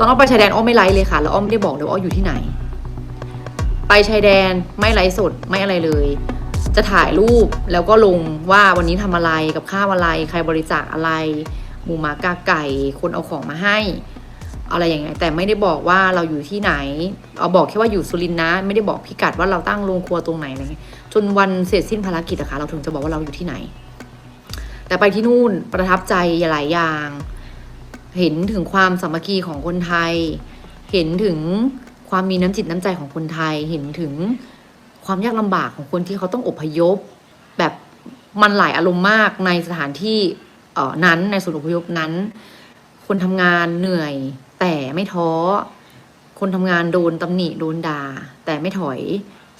ตอนอ้อมไปชายแดนอ้อมไม่ไลฟ์เลยค่ะ แล้วอ้อมไม่ได้บอกเลยว่าอ้อมอยู่ที่ไหน ไปชายแดนไม่ไลฟ์สดไม่อะไรเลย จะถ่ายรูปแล้วก็ลงว่าวันนี้ทำอะไรกับข้าวอะไร ใครบริจาคอะไร หมูหมากาไก่ คนเอาของมาให้ อะไรอย่างเงี้ยแต่ไม่ได้บอกว่าเราอยู่ที่ไหน เอาบอกแค่ว่าอยู่สุรินทร์นะ ไม่ได้บอกพิกัดว่าเราตั้งโรงครัวตรงไหนอะไรเงี้ยจนวันเสร็จสิ้นภารกิจอะค่ะเราถึงจะบอกว่าเราอยู่ที่ไหน แต่ไปที่นู่นประทับใจหลายอย่าง เห็นถึงความสามัคคีของคนไทย เห็นถึงความมีน้ำจิตน้ำใจของคนไทย เห็นถึงความยากลำบากของคนที่เขาต้องอพยพ แบบมันหลายอารมณ์มากในสถานที่เออนั้นในศูนย์อพยพนั้น คนทำงานเหนื่อย แต่ไม่ท้อ คนทำงานโดนตำหนิโดนด่า แต่ไม่ถอย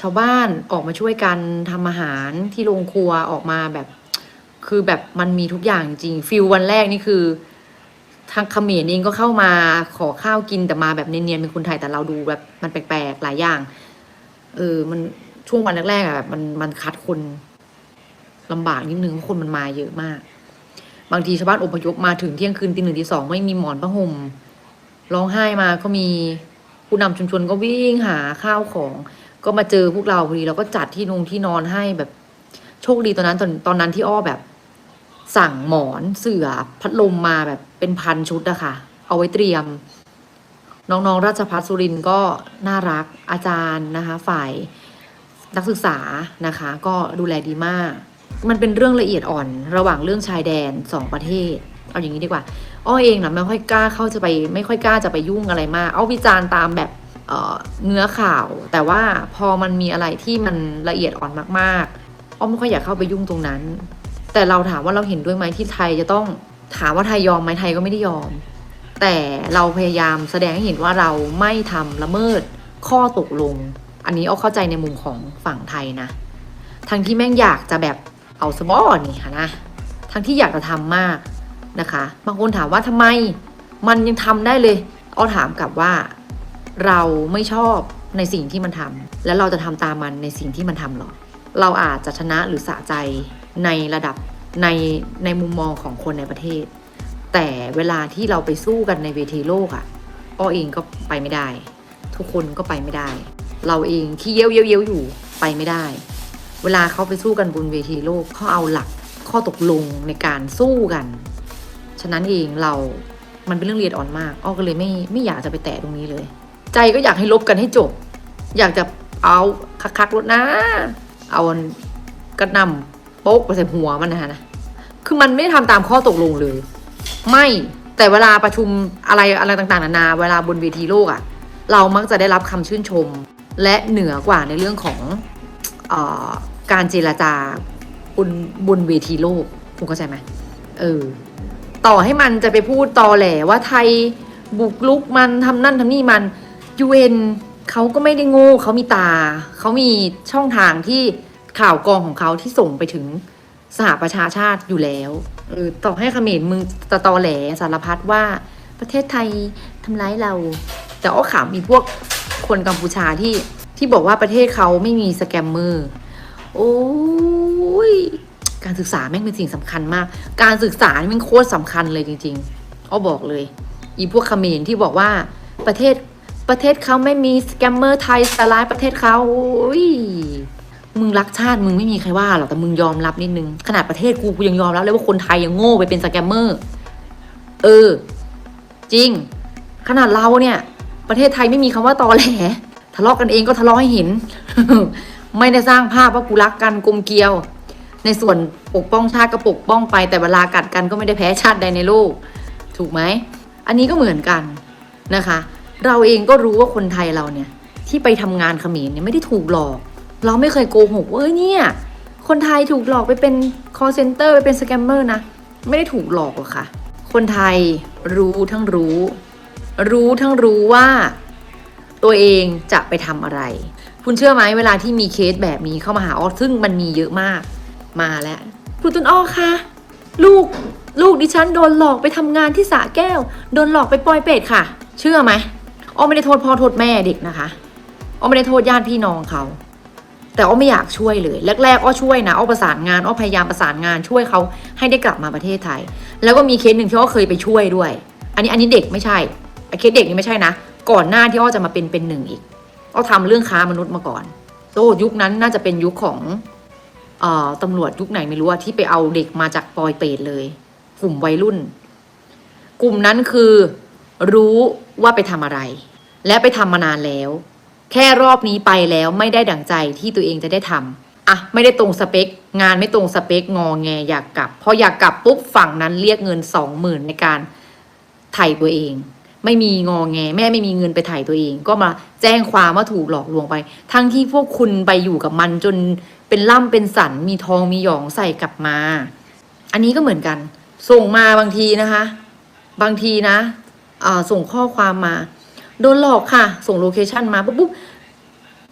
ชาวบ้านออกมาช่วยกันทำอาหารที่โรงครัวออกมาแบบ คือแบบมันมีทุกอย่างจริงฟิลวันแรกนี่คือ ทางเขมรเองก็เข้ามาขอข้าวกินแต่มาแบบเนียนๆเป็นคนไทยแต่เราดูแบบมันแปลกๆหลายอย่าง เออ มันช่วงวันแรกๆอะมันมันคัดคนลำบากนิดนึงเพราะคนมันมาเยอะมาก บางทีชาวบ้านอพยพมาถึงเที่ยงคืนตีหนึ่งตีสองไม่มีหมอนผ้าห่มร้องไห้มาก็มีผู้นำชุมชนก็วิ่งหาข้าวของ ก็มาเจอพวกเราพอดีเราก็จัดที่นงที่นอนให้แบบโชคดีตอนนั้นตอนตอนนั้นที่อ้อแบบ สั่งหมอนเสื่อพัดลมมาแบบเป็นพันชุดอะค่ะ เอาไว้เตรียม น้องๆ ราชพัฒสุรินก็น่ารักอาจารย์นะคะ ฝ่ายนักศึกษานะคะ ก็ดูแลดีมาก มันเป็นเรื่องละเอียดอ่อนระหว่างเรื่องชายแดนสองประเทศ เอาอย่างนี้ดีกว่า อ้อเองนะไม่ค่อยกล้าเข้าจะไป ไม่ค่อยกล้าจะไปยุ่งอะไรมาก เอาวิจารณ์ตามแบบเเนื้อข่าว แต่ว่าพอมันมีอะไรที่มันละเอียดอ่อนมากๆ อ้อมไม่ค่อยอยากเข้าไปยุ่งตรงนั้น แต่เราถามว่าเราเห็นด้วยไหมที่ไทยจะต้องถามว่าไทยยอมไหมไทยก็ไม่ได้ยอม แต่เราพยายามแสดงให้เห็นว่าเราไม่ทำละเมิดข้อตกลง อันนี้เอาเข้าใจในมุมของฝั่งไทยนะ ทั้งที่แม่งอยากจะแบบเอาสมอนี่ค่ะนะทั้งที่อยากจะทำมากนะคะบางคนถามว่าทำไมมันยังทำได้เลย เอาถามกลับว่า เราไม่ชอบในสิ่งที่มันทำและเราจะทำตามมันในสิ่งที่มันทำหรอเราอาจจะชนะหรือสะใจ ในระดับในในมุมมองของคนในประเทศ แต่เวลาที่เราไปสู้กันในเวทีโลกอะอ้อเองก็ไปไม่ได้ ทุกคนก็ไปไม่ได้ เราเองที่เย้ยวเย้ยวเย้ยวอยู่ไปไม่ได้ เวลาเขาไปสู้กันบนเวทีโลกเขาเอาหลักข้อตกลงในการสู้กัน ฉะนั้นเองเรา มันเป็นเรื่องละเอียดอ่อนมาก อ้อก็เลยไม่ไม่อยากจะไปแตะตรงนี้เลย ใจก็อยากให้ลบกันให้จบ อยากจะเอาคักๆรถนะ เอากระนำ โป๊กไปใส่หัวมันนะคะนะคือมันไม่ได้ทำตามข้อตกลงเลย ไม่แต่เวลาประชุมอะไรอะไรต่างๆนานา เวลาบนเวทีโลกอะ่ะ เรามักจะได้รับคำชื่นชม และเหนือกว่าในเรื่องของออการเจรจาบนบนเวทีโลกคุณเข้าใจไหมเออต่อให้มันจะไปพูดตอแหลว่าไทยบุกลุกมันทำนั่นทำนี่มันยูเอ็นเขาก็ไม่ได้โง่เขามีตา เขามีช่องทางที่ ข่าวกองของเขาที่ส่งไปถึงสหประชาชาติอยู่แล้วเออต่อให้เขมรมึงตะตอแหลสารพัดว่าประเทศไทยทำร้ายเรา แต่อ้อขำมีพวกคนกัมพูชาที่ที่บอกว่าประเทศเขาไม่มีสแกมเมอร์โอ้ยการศึกษาแม่งเป็นสิ่งสำคัญมาก การศึกษานี่มันโคตรสำคัญเลยจริงๆอ้อบอกเลย อีพวกเขมรที่บอกว่าประเทศประเทศเขาไม่มีสแกมเมอร์ไทยสลายประเทศเขาโอ้ย มึงรักชาติมึงไม่มีใครว่าหรอกแต่มึงยอมรับนิดนึง ขนาดประเทศกูกูยังยอมรับเลยว่าคนไทยยังโง่ไปเป็นสแกมเมอร์ เออ จริง ขนาดเราเนี่ย ประเทศไทยไม่มีคำว่าตอแหลทะเลาะกันเองก็ทะเลาะให้เห็น ไม่ได้สร้างภาพว่ากูรักกันกลมเกลียว ในส่วนปกป้องชาติก็ปกป้องไป แต่เวลากัดกันก็ไม่ได้แพ้ชาติใดในโลก ถูกไหม อันนี้ก็เหมือนกันนะคะ เราเองก็รู้ว่าคนไทยเราเนี่ย ที่ไปทำงานเขมรเนี่ยไม่ได้ถูกหลอก เราไม่เคยโกหกว่าเอ้ยเนี่ยคนไทยถูกหลอกไปเป็น call center ไปเป็นสแกมเมอร์นะ ไม่ได้ถูกหลอกหรอกค่ะ คนไทยรู้ทั้งรู้ รู้ทั้งรู้ว่า ตัวเองจะไปทำอะไร คุณเชื่อไหมเวลาที่มีเคสแบบนี้เข้ามาหาออซึ่งมันมีเยอะมากมาแล้วคุณต้นอ้อคะลูกลูกดิฉันโดนหลอกไปทำงานที่สะแก้ว โดนหลอกไปปล่อยเป็ดค่ะ เชื่อไหมอ้อไม่ได้โทษพ่อโทษแม่เด็กนะคะอ้อไม่ได้โทษญาติพี่น้องเขา แต่อ้อไม่อยากช่วยเลย แรกๆอ้อช่วยนะอ้อประสานงานอ้อพยายามประสานงานช่วยเขาให้ได้กลับมาประเทศไทย แล้วก็มีเคสหนึ่งที่อ้อเคยไปช่วยด้วย อันนี้อันนี้เด็กไม่ใช่ไอเคสเด็กนี่ไม่ใช่นะ ก่อนหน้าที่อ้อจะมาเป็นเป็นหนึ่งอีกอ้อทำเรื่องค้ามนุษย์มาก่อนโอ้ยุคนั้นน่าจะเป็นยุคของเอ่อตำรวจยุคไหนไม่รู้อะที่ไปเอาเด็กมาจากปอยเปรตเลย กลุ่มวัยรุ่น กลุ่มนั้นคือรู้ว่าไปทำอะไร และไปทำมานานแล้ว แค่รอบนี้ไปแล้วไม่ได้ดั่งใจที่ตัวเองจะได้ทำอะไม่ได้ตรงสเปค งานไม่ตรงสเปคงอแงอยากกลับพออยากกลับปุ๊บฝั่งนั้นเรียกเงินสองหมื่นในการไถ่ตัวเอง ไม่มีงอแง แม่ไม่มีเงินไปไถ่ตัวเอง ก็มาแจ้งความว่าถูกหลอกลวงไป ทั้งที่พวกคุณไปอยู่กับมันจนเป็นล่ำเป็นสันมีทองมีหยองใส่กลับมา อันนี้ก็เหมือนกัน ส่งมาบางทีนะคะ บางทีนะส่งข้อความมา โดนหลอกค่ะ ส่งโลเคชันมาปุ๊บปุ๊บ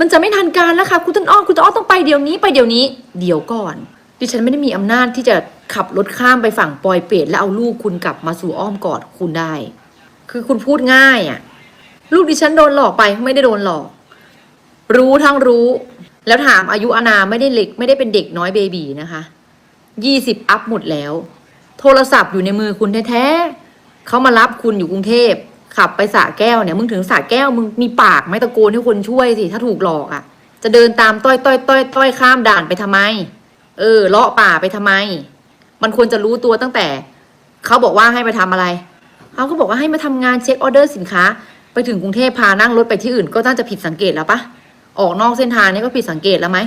มันจะไม่ทันการแล้วค่ะคุณต้นอ้อคุณต้นอ้อต้องไปเดี๋ยวนี้ไปเดี๋ยวนี้ เดี๋ยวก่อน ดิฉันไม่ได้มีอำนาจที่จะขับรถข้ามไปฝั่งปอยเปรตแล้วเอาลูกคุณกลับมาสู่อ้อมกอดคุณได้ คือคุณพูดง่ายอะ่ะ ลูกดิฉันโดนหลอกไปไม่ได้โดนหลอก รู้ทั้งรู้ แล้วถามอายุอนาไม่ได้เล็กไม่ได้เป็นเด็กน้อยเบบีนะคะยี่สิบอัพหมดแล้ว โทรศัพท์อยู่ในมือคุณแท้ๆเขามารับคุณอยู่กรุงเทพ ขับไปสระแก้วเนี่ยมึงถึงสระแก้วมึงมีปากไม่ตะโกนให้คนช่วยสิถ้าถูกหลอกอะ่ะ จะเดินตามต้อยต้อยต้อยต้อยข้ามด่านไปทำไม เออเลาะป่าไปทำไม มันควรจะรู้ตัวตั้งแต่เขาบอกว่าให้ไปทำอะไรเขาก็บอกว่าให้มาทำงานเช็คออเดอร์สินค้า ไปถึงกรุงเทพพานั่งรถไปที่อื่นก็น่าจะผิดสังเกตแล้วปะออกนอกเส้นทางนี่ก็ผิดสังเกตแล้วไหม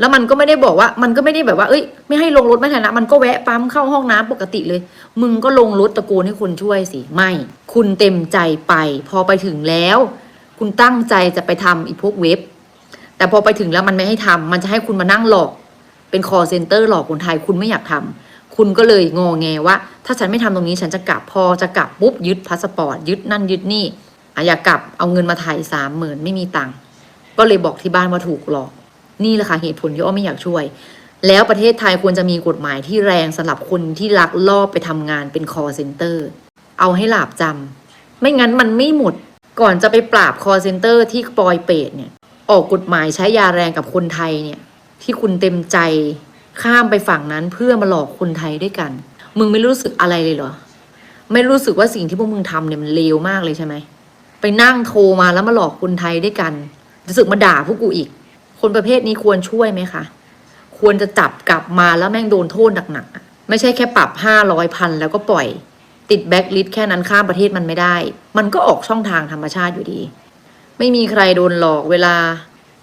แล้วมันก็ไม่ได้บอกว่า มันก็ไม่ได้แบบว่า เอ้ย ไม่ให้ลงรถไม่ทันนะมันก็แวะปั๊มเข้าห้องน้ำปกติเลย มึงก็ลงรถตะโกนให้คนช่วยสิ ไม่ คุณเต็มใจไป พอไปถึงแล้ว คุณตั้งใจจะไปทำอีพวกเว็บ แต่พอไปถึงแล้วมันไม่ให้ทำมันจะให้คุณมานั่งหลอก เป็น call center หลอกคนไทย คุณไม่อยากทำคุณก็เลยงอแงว่า ถ้าฉันไม่ทำตรงนี้ฉันจะกลับ พอจะกลับปุ๊บยึดพาสปอร์ต ยึดนั่นยึดนี่อะอยากกลับ เอาเงินมาไถ่สามหมื่นไม่มีตังค์ ก็เลยบอกที่บ้านว่าถูกหลอก นี่แหละค่ะเหตุผลที่อ้อไม่อยากช่วย แล้วประเทศไทยควรจะมีกฎหมายที่แรงสำหรับคนที่ลักลอบไปทำงานเป็น call center เอาให้หลาบจำไม่งั้นมันไม่หมดก่อนจะไปปราบ call center ที่ปอยเปตเนี่ยออกกฎหมายใช้ยาแรงกับคนไทยเนี่ยที่คุณเต็มใจข้ามไปฝั่งนั้นเพื่อมาหลอกคนไทยด้วยกัน มึงไม่รู้สึกอะไรเลยเหรอ ไม่รู้สึกว่าสิ่งที่พวกมึงทำเนี่ยมันเลวมากเลยใช่ไหม ไปนั่งโทรมาแล้วมาหลอกคนไทยด้วยกันรู้สึกมาด่าพวกกูอีก คนประเภทนี้ควรช่วยไหมคะควรจะจับกลับมาแล้วแม่งโดนโทษหนักๆไม่ใช่แค่ปรับห้าร้อยพันแล้วก็ปล่อย ติดแบ็คลิสต์แค่นั้นข้ามประเทศมันไม่ได้ มันก็ออกช่องทางธรรมชาติอยู่ดี ไม่มีใครโดนหลอกเวลา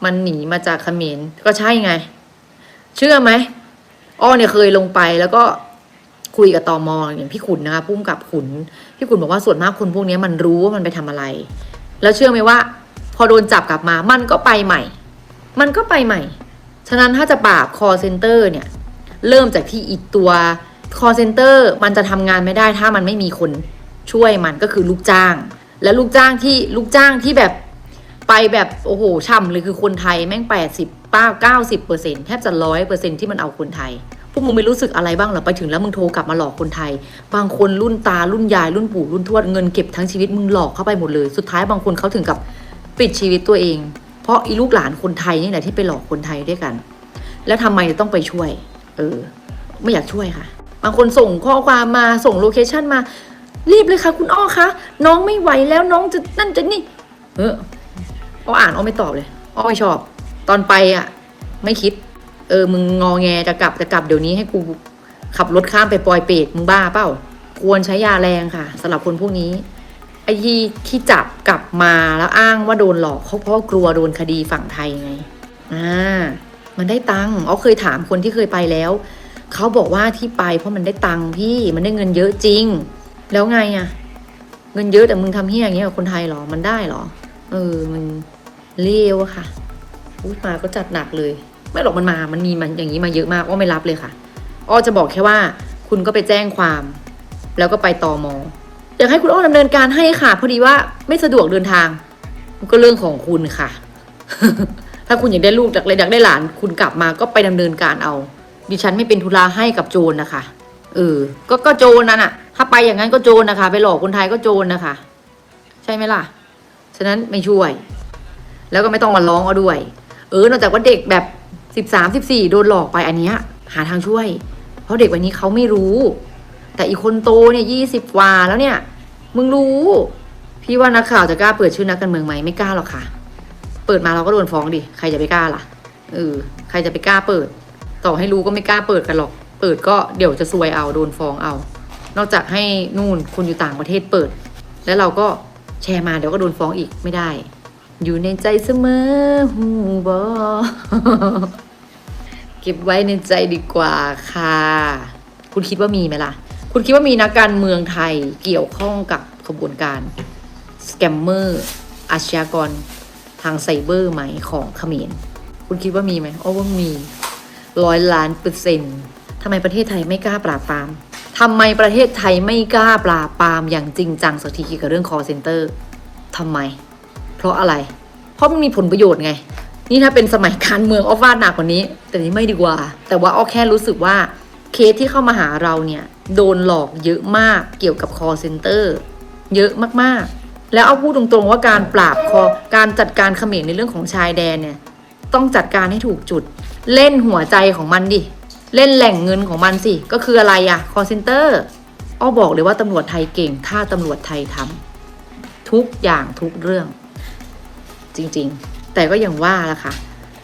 มันหนีมาจากเขมรก็ใช่ไง เชื่อไหมอ้อเนี่ยเคยลงไปแล้วก็คุยกับตอมออย่างพี่ขุนนะคะพุ่มกับขุนพี่ขุนบอกว่าส่วนมากคนพวกนี้มันรู้ว่ามันไปทำอะไร แล้วเชื่อไหมว่า พอโดนจับกลับมามันก็ไปใหม่ มันก็ไปใหม่ ฉะนั้นถ้าจะปราบ call center เนี่ย เริ่มจากที่อีกตัว call center มันจะทำงานไม่ได้ถ้ามันไม่มีคนช่วยมันก็คือลูกจ้าง และลูกจ้างที่ลูกจ้างที่แบบไปแบบโอ้โหช่ำเลยคือคนไทยแม่งแปดสิบป้าเก้าสิบเปอร์เซ็นแทบจะร้อยเปอร์เซ็นที่มันเอาคนไทย พวกมึงไม่รู้สึกอะไรบ้างเหรอไปถึงแล้วมึงโทรกลับมาหลอกคนไทย บางคนรุ่นตารุ่นยายรุ่นปู่รุ่นทวดเงินเก็บทั้งชีวิตมึงหลอกเข้าไปหมดเลย สุดท้ายบางคนเขาถึงกับปิดชีวิตตัวเอง เพราะอีลูกหลานคนไทยนี่แหละที่ไปหลอกคนไทยด้วยกัน แล้วทำไมต้องไปช่วย เออ ไม่อยากช่วยค่ะ บางคนส่งข้อความมาส่งโลเคชันมา รีบเลยค่ะ คุณอ้อคะน้องไม่ไหวแล้วน้องจะนั่นจะนี่ เอออ้ออ่านอ้อไม่ตอบเลยอ้อไม่ชอบ ตอนไปอะ ไม่คิด เออ มึงงอแงจะกลับจะกลับเดี๋ยวนี้ให้กูขับรถข้ามไปปลอยเปรตมึงบ้าเปล่าควรใช้ยาแรงค่ะสำหรับคนพวกนี้ ไอ้ที่ที่จับกลับมาแล้วอ้างว่าโดนหลอกเขาเพราะว่ากลัวโดนคดีฝั่งไทยไงอ่ามันได้ตังค์อ๋อเคยถามคนที่เคยไปแล้วเขาบอกว่าที่ไปเพราะมันได้ตังค์พี่มันได้เงินเยอะจริง แล้วไงอะเงินเยอะแต่มึงทำเฮี้ยอย่างเงี้ยกับคนไทยเหรอมันได้เหรอ เออมันเลวอะค่ะพูดมาก็จัดหนักเลย ไม่หรอกมันมา มันมีมันอย่างนี้มาเยอะมากอ้อไม่รับเลยค่ะอ้อจะบอกแค่ว่า คุณก็ไปแจ้งความ แล้วก็ไปตอมอ อยากให้คุณอ้อดำเนินการให้ค่ะ พอดีว่าไม่สะดวกเดินทาง มันก็เรื่องของคุณค่ะ ถ้าคุณอยากได้ลูกอยากอยากได้หลาน คุณกลับมาก็ไปดำเนินการเอา ดิฉันไม่เป็นธุระให้กับโจรนะคะเออก็ก็โจรนั่นน่ะถ้าไปอย่างนั้นก็โจรนะคะ ไปหลอกคนไทยก็โจรนะคะ ใช่ไหมล่ะ ฉะนั้นไม่ช่วย แล้วก็ไม่ต้องมาร้องเอาด้วย เออนอกจากว่าเด็กแบบสิบสามสิบสี่โดนหลอกไปอันเนี้ยหาทางช่วย เพราะเด็กวันนี้เขาไม่รู้ แต่อีกคนโตเนี่ยยี่สิบกว่าแล้วเนี่ย มึงรู้ พี่ว่านักข่าวจะกล้าเปิดชื่อนักการเมืองไหมไม่กล้าหรอกค่ะ เปิดมาเราก็โดนฟ้องดิ ใครจะไปกล้าล่ะ เออ ใครจะไปกล้าเปิด ต่อให้รู้ก็ไม่กล้าเปิดกันหรอก เปิดก็เดี๋ยวจะซวยเอาโดนฟ้องเอา นอกจากให้นู่นคุณอยู่ต่างประเทศเปิด แล้วเราก็แชร์มาเดี๋ยวก็โดนฟ้องอีกไม่ได้ อยู่ในใจเสมอหูบอเก็บไว้ในใจดีกว่าค่ะ คุณคิดว่ามีไหมล่ะ คุณคิดว่ามีนักการเมืองไทยเกี่ยวข้องกับขบวนการสแกมเมอร์อาชญากรทางไซเบอร์ไหมของเขมรคุณคิดว่ามีไหมโอ้ว่ามีร้อยล้านเปอร์เซ็นต์ทำไมประเทศไทยไม่กล้าปราบปรามทำไมประเทศไทยไม่กล้าปราบปรามอย่างจริงจังสักทีเกี่ยวกับเรื่อง call center ทำไม เพราะอะไร เพราะมันมีผลประโยชน์ไง นี่ถ้าเป็นสมัยการเมืองออฟวาดหนักกว่านี้ แต่นี้ไม่ดีกว่า แต่ว่าอ้อแค่รู้สึกว่า เคสที่เข้ามาหาเราเนี่ย โดนหลอกเยอะมากเกี่ยวกับ call center เยอะมากๆ แล้วเอาพูดตรงๆว่าการปราบคอการจัดการเขมรในเรื่องของชายแดนเนี่ย ต้องจัดการให้ถูกจุด เล่นหัวใจของมันดิ เล่นแหล่งเงินของมันสิ ก็คืออะไรอะ call center อ้อบอกเลยว่าตำรวจไทยเก่ง ถ้าตำรวจไทยทำทุกอย่างทุกเรื่อง จริงๆ แต่ก็อย่างว่าละค่ะ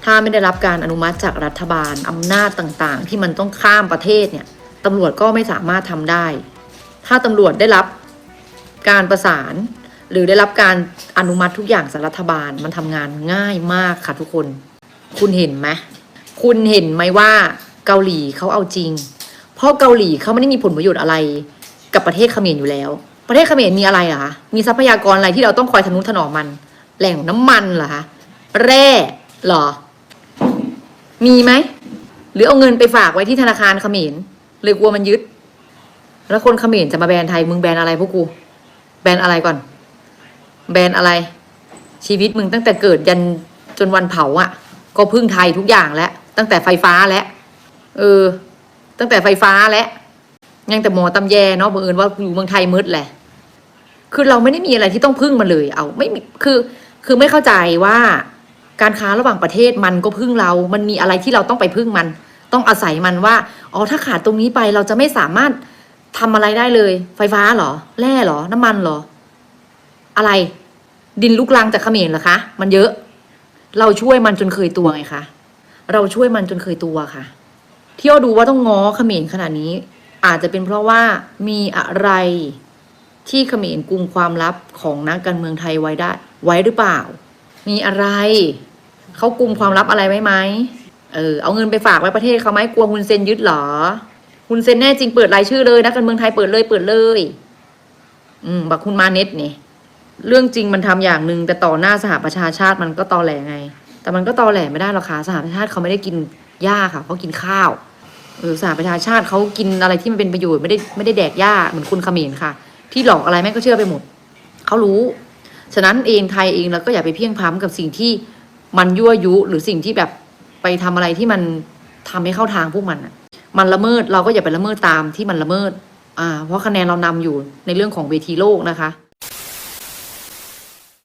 ถ้าไม่ได้รับการอนุมัติจากรัฐบาลอำนาจต่างๆ ที่มันต้องข้ามประเทศเนี่ยตำรวจก็ไม่สามารถทำได้ ถ้าตำรวจได้รับการประสาน หรือได้รับการอนุมัติทุกอย่างจากรัฐบาลมันทำงานง่ายมากค่ะทุกคน คุณเห็นไหมคุณเห็นไหมว่าเกาหลีเขาเอาจริง เพราะเกาหลีเขาไม่ได้มีผลประโยชน์อะไรกับประเทศเขมรอยู่แล้ว ประเทศเขมรมีอะไรเหรอคะมีทรัพยากรอะไรที่เราต้องคอยทนุถนอมมัน แหล่งน้ำมันเหรอคะแร่เหรอ มีไหม หรือเอาเงินไปฝากไว้ที่ธนาคารเขมรเลยกลัวมันยึด แล้วคนเขมรจะมาแบนไทยมึงแบนอะไรพวกกู แบนอะไรก่อน แบนอะไร ชีวิตมึงตั้งแต่เกิดยันจนวันเผาอะ่ะ ก็พึ่งไทยทุกอย่างแล้ว ตั้งแต่ไฟฟ้าแล้วเออ ตั้งแต่ไฟฟ้าแล้วยังแต่หมอตำแยเนาะบังเอิญว่าอยู่เมืองไทยมืดแหละ คือเราไม่ได้มีอะไรที่ต้องพึ่งมันเลย เอาไม่มีคือคือไม่เข้าใจว่า การค้าระหว่างประเทศมันก็พึ่งเรา มันมีอะไรที่เราต้องไปพึ่งมัน ต้องอาศัยมันว่า อ๋อ ถ้าขาดตรงนี้ไปเราจะไม่สามารถทำอะไรได้เลย ไฟฟ้าหรอ แร่หรอ น้ำมันหรอ อะไร ดินลุกลังจากเขมรเหรอคะ มันเยอะ เราช่วยมันจนเคยตัวไงคะ เราช่วยมันจนเคยตัวค่ะ ที่เราดูว่าต้องง้อเขมรขนาดนี้ อาจจะเป็นเพราะว่ามีอะไรที่เขมรกุมความลับของนักการเมืองไทยไว้ได้ ไว้หรือเปล่า มีอะไร เขากุมความลับอะไรไว้ไหมเออเอาเงินไปฝากไว้ประเทศเขาไหมกลัวฮุนเซนยึดเหรอฮุนเซนแน่จริงเปิดรายชื่อเลยนักการเมืองไทยเปิดเลยเปิดเลย อืมบักคุณมาเน็ตนี่เรื่องจริงมันทำอย่างหนึ่งแต่ต่อหน้าสหประชาชาติมันก็ตอแหลไง แต่มันก็ตอแหลไม่ได้หรอกค่ะสหประชาชาติเขาไม่ได้กินหญ้าค่ะเขากินข้าวเออสหประชาชาติเขากินอะไรที่มันเป็นประโยชน์ไม่ได้ไม่ได้แดกหญ้าเหมือนคุณเขมรค่ะ ที่หลอกอะไรแม่ก็เชื่อไปหมดเขารู้ ฉะนั้นเองไทยเองเราก็อย่าไปเพียงพ้ำกับสิ่งที่มันยั่วยุหรือสิ่งที่แบบไปทำอะไรที่มันทำให้เข้าทางพวกมันมันละเมิดเราก็อย่าไปละเมิดตามที่มันละเมิด อ่า เพราะคะแนนเรานำอยู่ในเรื่องของเวทีโลกนะคะ